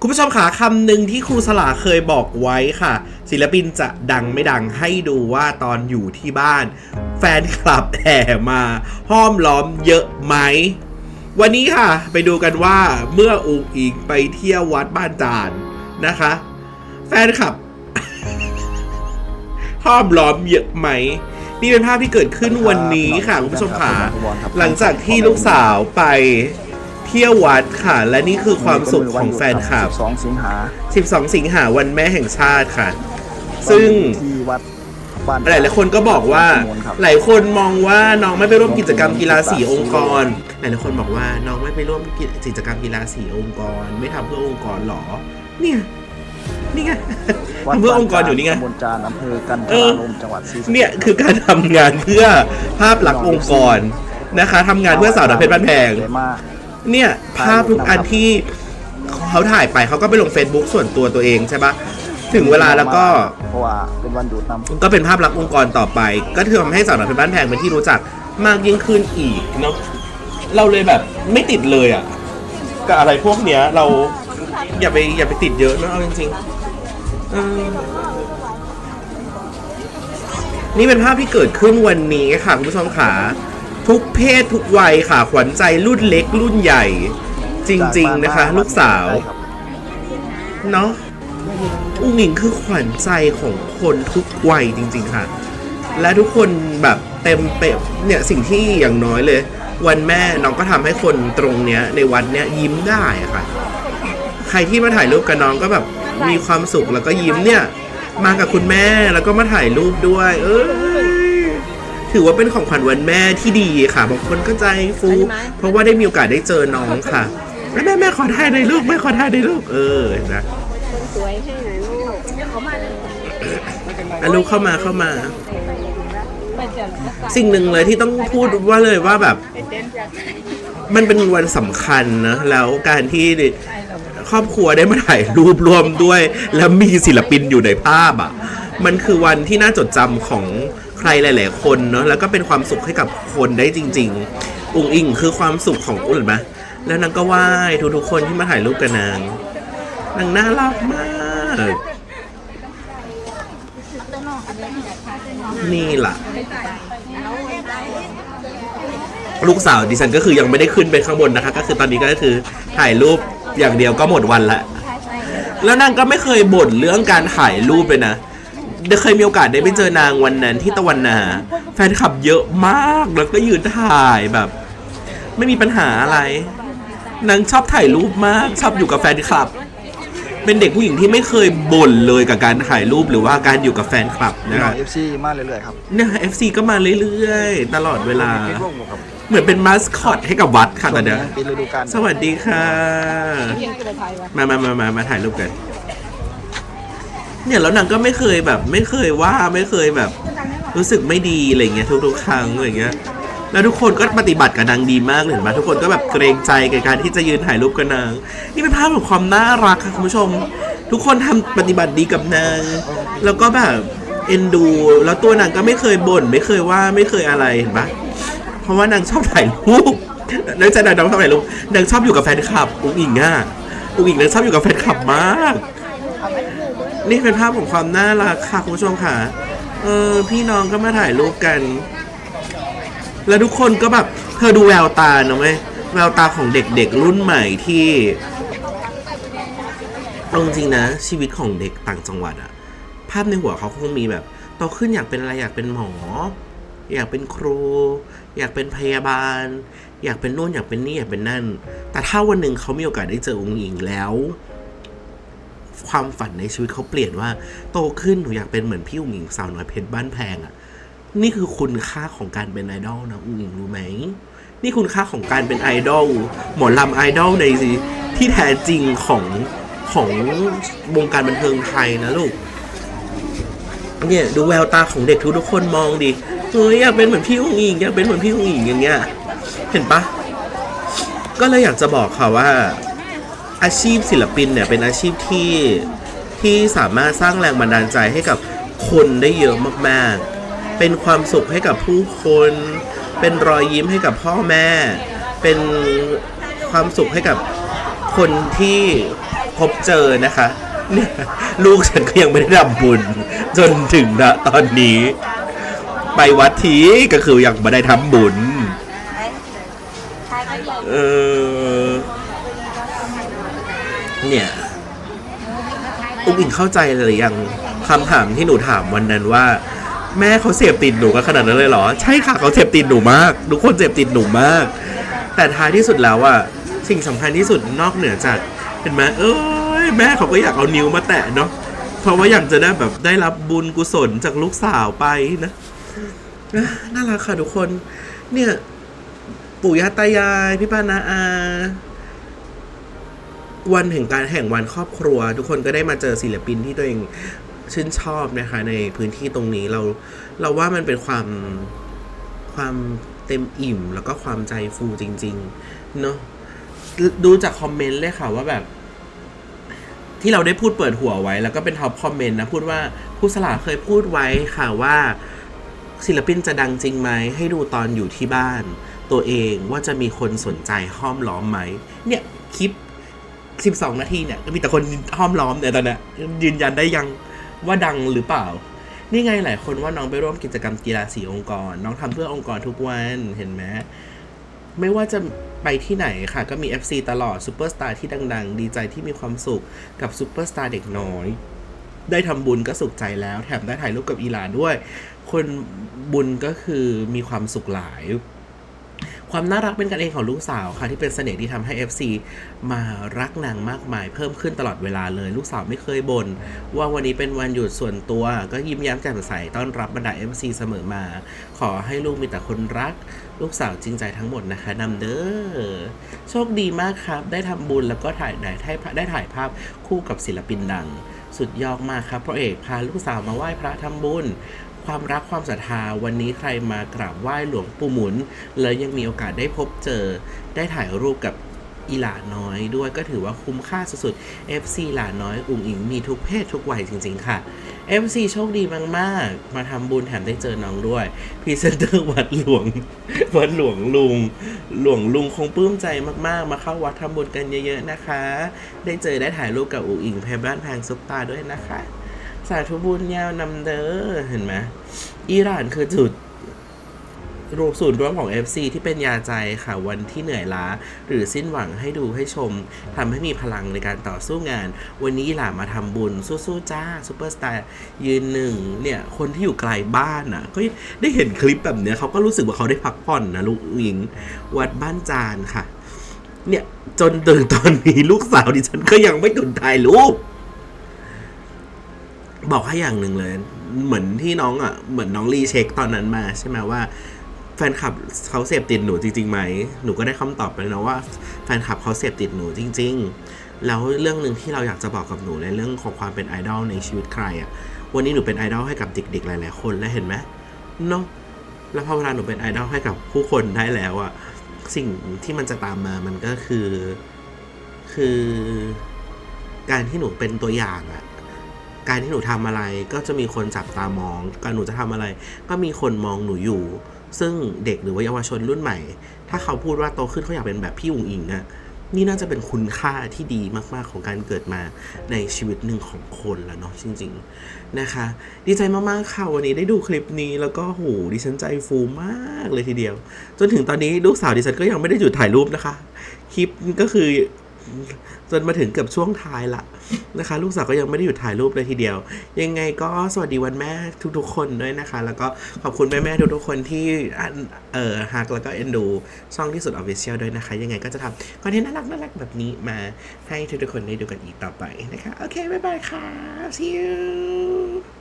คุณผู้ชมขาคำหนึ่งที่ครูสลาเคยบอกไว้ค่ะ ศิลปินจะดังไม่ดังให้ดูว่าตอนอยู่ที่บ้าน แฟนคลับแห่มาห้อมล้อมเยอะไหม วันนี้ค่ะ ไปดูกันว่าเมื่ออุงอิงไปเที่ยววัดบ้านจานนะคะ แฟนคลับ ห้อมล้อมเยอะไหมนี่เป็นภาพที่เกิดขึ้นวันนี้ค่ะคุณผู้ชมค่ะหลังจากที่ลูกสาวไป เที่ยววัดค่ะ และนี่คือความสุขของแฟนคลับ 12 สิงหา12 สิงหาวันแม่แห่งชาติค่ะ ซึ่งที่วัดบ้านหลายหลายๆคนก็บอกว่าครับหลายคนมองว่าน้องไม่ไปร่วมกิจกรรมกีฬาสีองค์กร หลายหลายๆคนบอกว่าน้องไม่ไปร่วมกิจกรรมกีฬาสีองค์กร ไม่ทำเพื่อองค์กรหรอ เนี่ยนี่ไงวัดทำเพื่อองค์กรอยู่นี่ไงตำบลจานอำเภอกันทเออรารมจังหวัดศรีสะเกษเนี่ยคือการทำงานเพื่อภาพลักษณ์องค์กรนะคะทำงานเพื่อสาวน้อยเพชรบ้านแพงสวยมาก เนี่ยภาพทุกอันที่เขาถ่ายไปเขาก็ไปลง Facebook ส่วนตัวตัวเองใช่ปะถึงเวลาแล้วก็เพราะว่าเป็นวันหยุดนำก็เป็นภาพลักษณ์องค์กรต่อไป ก็ทำให้สาวน้อยเพชรบ้านแพงเป็นที่รู้จักมากยิ่งขึ้นอีกเนาะเราเลยแบบไม่ติดเลยอะกับอะไรพวกเนี้ยเราอย่าไปอย่าไปติดเยอะเนอะเอาจริงๆเออนี่เป็นภาพที่เกิดขึ้นวันนี้ค่ะคุณผู้ชมค่ะ ทุกเพศทุกวัยค่ะขวัญใจรุ่นเล็กรุ่นใหญ่ จริง ๆ นะคะ ลูกสาวใช่ครับเนาะอุ้งหญิงคือขวัญใจของคนทุกวัยจริง ๆ ค่ะ และทุกคนแบบเต็มเต็มเนี่ยสิ่งที่อย่างน้อยเลย วันแม่น้องก็ทำให้คนตรงเนี้ย ในวันเนี้ยยิ้มได้อะค่ะ ใครที่มาถ่ายรูปกับน้องก็แบบมีความสุขแล้วก็ยิ้มเนี่ย มากับคุณแม่แล้วก็มาถ่ายรูปด้วย เอ้ย ถือว่าเป็นของขวัญวันแม่ที่ดีค่ะบางคนก็ใจฟู เพราะว่าได้มีโอกาสได้เจอน้องค่ะ แม่แม่แม่ขอถ่ายในอยลูกแม่ขอถ่ายในอยลูกเออนะสวยใช่ไหมลูกเขามาเลยอะลูกเข้ามาเข้ามาไม่เจอสิ่งหนึ่งเลยที่ต้องพูดว่าเลยว่าแบบ มันเป็นวันสำคัญนะแล้วการที่ครอบครัวได้มาถ่ายรูปรวมด้วย แล้วมีศิลปินอยู่ในภาพอะ มันคือวันที่น่าจดจำของใครหลาย ๆ คนเนาะแล้วก็เป็นความสุขให้กับคนได้จริง ๆ อุงอิงคือความสุขของอุ่นไหมแล้วนางก็ไหว้ทุกๆคนที่มาถ่ายรูปกับนางนางน่ารักมากนี่ล่ะ ลูกสาวดิฉันก็คือยังไม่ได้ขึ้นไปข้างบนนะคะ ก็คือตอนนี้ก็คือถ่ายรูปอย่างเดียวก็หมดวันละแล้วนางก็ไม่เคยบ่นเรื่องการถ่ายรูปเลยนะ เดี๋ยวเคยมีโอกาสได้ไปเจอนางวันนั้นที่ตะวันนา แฟนคลับเยอะมากแล้วก็ยืนถ่ายแบบ ไม่มีปัญหาอะไร นางชอบถ่ายรูปมาก ชอบอยู่กับแฟนคลับ เป็นเด็กผู้หญิงที่ไม่เคยบ่นเลยกับการถ่ายรูปหรือว่าการอยู่กับแฟนคลับพี่นะน้อคะง FC มาเรื่อยๆครับเนี่ย FC ก็มาเรื่อยๆ ตลอดเวลาปิดวงบ่ครับเหมือนเป็นมาสคอตให้กับวัดค่ะตอนเนี้ยช่วงปิดฤดูกาลสวัสดีค่ะยังจะไปไทยวะมามามามามาถ่ายรูปกัน เนี่ยแล้วนางก็ไม่เคยแบบ ไม่เคยว่าไม่เคยแบบ รู้สึกไม่ดีอะไรเงี้ยทุกๆครั้งอะไรเงี้ยแล้วทุกคนก็ปฏิบัติกับนางดีมากเลยเห็นไหมทุกคนก็แบบเกรงใจกับการที่จะยืนถ่ายรูปกับนาง นี่เป็นภาพของความน่ารักค่ะคุณผู้ชม ทุกคนทำปฏิบัติดีกับนาง แล้วก็แบบเอ็นดู แล้วตัวนางก็ไม่เคยบ่นไม่เคยว่าไม่เคยอะไรเห็นปะเพราะว่านางชอบถ่ายรูปนางจะนางชอบถ่ายรูปนางชอบอยู่กับแฟนคลับอุ้งอิงอะอุ้งอิงนางชอบอยู่กับแฟนคลับมาก นี่เป็นภาพของความน่ารักค่ะคุณผู้ชมค่ะ เออ พี่น้องก็มาถ่ายรูปกัน แล้วทุกคนก็แบบเธอดูแววตาเนอะไหมแววตาของเด็กๆรุ่นใหม่ที่เอาจริงนะ ชีวิตของเด็กต่างจังหวัดอะภาพในหัวเขาคงมีแบบโตขึ้นอยากเป็นอะไรอยากเป็นหมอ อยากเป็นครู อยากเป็นพยาบาล อยากเป็นนู่นอยากเป็นนี่อยากเป็นนั่น แต่ถ้าวันหนึ่งเขามีโอกาสได้เจอองค์หญิงแล้ว ความฝันในชีวิตเขาเปลี่ยนว่าโตขึ้นหนูอยากเป็นเหมือนพี่อุ๋งอิงสาวน้อยเพชรบ้านแพงอะนี่คือคุณค่าของการเป็นไอดอลนะอุ๋งอิงรู้ไหม นี่คุณค่าของการเป็นไอดอลหมอลำไอดอลในที่แท้จริงของของวงการบันเทิงไทยนะลูกเนี่ยดูแววตาของเด็กทุกทุกคนมองดิเฮ้ยอยากเป็นเหมือนพี่อุ๋งอิงอยากเป็นเหมือนพี่อุ๋งอิงอย่างเงี้ย เห็นปะก็เลยอยากจะบอกค่ะว่า อาชีพศิลปินเนี่ยเป็นอาชีพที่ที่สามารถสร้างแรงบันดาลใจให้กับคนได้เยอะมากๆ เป็นความสุขให้กับผู้คน เป็นรอยยิ้มให้กับพ่อแม่ เป็นความสุขให้กับคนที่พบเจอนะคะเนี่ยลูกฉันก็ยังไม่ได้ทำบุญ จนถึงนะตอนนี้ ไปวัดทีก็คือยังไม่ได้ทำบุญ เออ เนี่ยอุ้งอิงเข้าใจเลยยังคำถามที่หนูถามวันนั้นว่า แม่เขาเสพติดหนูกันขนาดนั้นเลยเหรอ ใช่ค่ะเขาเสพติดหนูมากทุกคนเสพติดหนูมาก แต่ท้ายที่สุดแล้วอะสิ่งสำคัญที่สุดนอกเหนือจากเห็นไหมเอ้ยแม่เขาก็อยากเอานิ้วมาแตะเนาะเพราะว่าอยากจะได้แบบได้รับบุญกุศลจากลูกสาวไปนะอะน่ารักค่ะทุกคน เนี่ย ปู่ย่าตายาย พี่ป้านาอา วันแห่งการแห่งวันครอบครัว ทุกคนก็ได้มาเจอศิลปินที่ตัวเองชื่นชอบนะคะในพื้นที่ตรงนี้เราเราว่ามันเป็นความความเต็มอิ่ม แล้วก็ความใจฟูจริง ๆ เนาะดูจากคอมเมนต์เลยค่ะว่าแบบ ที่เราได้พูดเปิดหัวไว้ แล้วก็เป็นท็อปคอมเมนต์นะ พูดว่าผู้สลาเคยพูดไว้ค่ะว่า ศิลปินจะดังจริงไหม ให้ดูตอนอยู่ที่บ้าน ตัวเองว่าจะมีคนสนใจห้อมล้อมไหม เนี่ยคลิป 12 นาทีเนี่ยก็มีแต่คนห้อมล้อมเนี่ยตอนนี้ยืนยันได้ยังว่าดังหรือเปล่า นี่ไงหลายคนว่าน้องไปร่วมกิจกรรมกีฬาสีองค์กร น้องทำเพื่อองค์กรทุกวันเห็นไหมไม่ว่าจะไปที่ไหนค่ะ ก็มี FC ตลอดซูเปอร์สตาร์ที่ดัง ๆ ดีใจที่มีความสุขกับซูเปอร์สตาร์เด็กน้อย ได้ทำบุญก็สุขใจแล้ว แถมได้ถ่ายรูปกับอีหลาด้วย คนบุญก็คือมีความสุขหลาย ความน่ารักเป็นกันเองของลูกสาวค่ะที่เป็นเสน่ห์ที่ทำให้ FC มารักนางมากมายเพิ่มขึ้นตลอดเวลาเลย ลูกสาวไม่เคยบน่นว่าวันนี้เป็นวันหยุดส่วนตัว ก็ยิ้มแย้มแจ่มใสต้อนรับบรรดา FC เสมอมา ขอให้ลูกมีแต่คนรัก ลูกสาวจริงใจทั้งหมดนะคะนำเด้อโชคดีมากครับ ได้ทำบุญแล้วก็ถ่ายได้ได้ได้ถ่ายภาพคู่กับศิลปินดัง สุดยอดมากครับพระเอกพาลูกสาวมาไหว้พระทำบุญ ความรักความศรัทธาวันนี้ใครมากราบไหว้หลวงปู่หมุน แล้วยังมีโอกาสได้พบเจอได้ถ่ายรูปกับอีหลาน้อยด้วยก็ถือว่าคุ้มค่าสุดๆ FC หลาน้อยอุ๋งอิงมีทุกเพศทุกวัยจริง ๆ ค่ะ FC โชคดีมากๆ มาทำบุญแถมได้เจอน้องด้วยพรีเซนเตอร์วัดหลวง วัดหลวงลุง หลวงลุงคงปลื้มใจมากๆ มาเข้าวัดทำบุญกันเยอะ ๆ นะคะ ได้เจอได้ถ่ายรูปกับอุ๋งอิงแพรบ้านแพงซุปตาด้วยนะคะ สาธุบุญยาวนำเด้อเห็นไหมอิหร่านคือจุดรวมศูนย์รวมของ FC ที่เป็นยาใจค่ะวันที่เหนื่อยล้า หรือสิ้นหวังให้ดูให้ชมทำให้มีพลังในการต่อสู้งาน วันนี้หร่ามาทำบุญสู้ๆจ้าซูเปอร์สตาร์ยืนหนึ่งเนี่ย คนที่อยู่ไกลบ้านอะก็ได้เห็นคลิปแบบเนี้ยเขาก็รู้สึกว่าเขาได้พักผ่อนนะลูกหญิง วัดบ้านจานค่ะ เนี่ย จนถึงตอนนี้ลูกสาวดิฉันก็ยังไม่หยุดถ่ายรูป บอกให้อย่างหนึ่งเลย เหมือนที่น้องอะเหมือนน้องรีเช็คตอนนั้นมาใช่ไหมว่าแฟนคลับเขาเสพติดหนูจริงๆไหม หนูก็ได้คำตอบไปแล้วนะว่าแฟนคลับเขาเสพติดหนูจริง ๆ แล้วเรื่องหนึ่งที่เราอยากจะบอกกับหนูในเรื่องของความเป็นไอดอลในชีวิตใครอะ วันนี้หนูเป็นไอดอลให้กับเด็กๆหลายๆคนแล้วเห็นไหมเนาะ แล้วพอเวลาหนูเป็นไอดอลให้กับผู้คนได้แล้วอะสิ่งที่มันจะตามมามันก็คือ คือ การที่หนูเป็นตัวอย่างอะ การที่หนูทำอะไรก็จะมีคนจับตามองการหนูจะทำอะไร ก็มีคนมองหนูอยู่ ซึ่งเด็กหรือว่าเยาวชนรุ่นใหม่ ถ้าเขาพูดว่าโตขึ้นเขาอยากเป็นแบบพี่อุ๋งอิงอะนี่น่าจะเป็นคุณค่าที่ดีมาก ๆ ของการเกิดมาในชีวิตหนึ่งของคนแล้วเนาะจริง ๆนะคะ ดีใจมาก ๆ ค่ะ วันนี้ได้ดูคลิปนี้แล้วก็โหดิฉันใจฟูมากเลยทีเดียว จนถึงตอนนี้ลูกสาวดิฉันก็ยังไม่ได้หยุดถ่ายรูปนะคะ คลิปก็คือ จนมาถึงเกือบช่วงท้ายละนะคะ ลูกสาวก็ยังไม่ได้หยุดถ่ายรูปเลยทีเดียว ยังไงก็สวัสดีวันแม่ทุกๆ คนด้วยนะคะ แล้วก็ขอบคุณแม่ๆทุกๆคนที่เอ่อฮักแล้วก็เอ็นดูช่องที่สุดออฟฟิเชียลด้วยนะคะ ยังไงก็จะทำคอนเทนต์น่ารักน่ารักแบบนี้มาให้ทุกๆคนได้ดูกันอีกต่อไปนะคะ โอเค บ๊ายบายค่ะ see you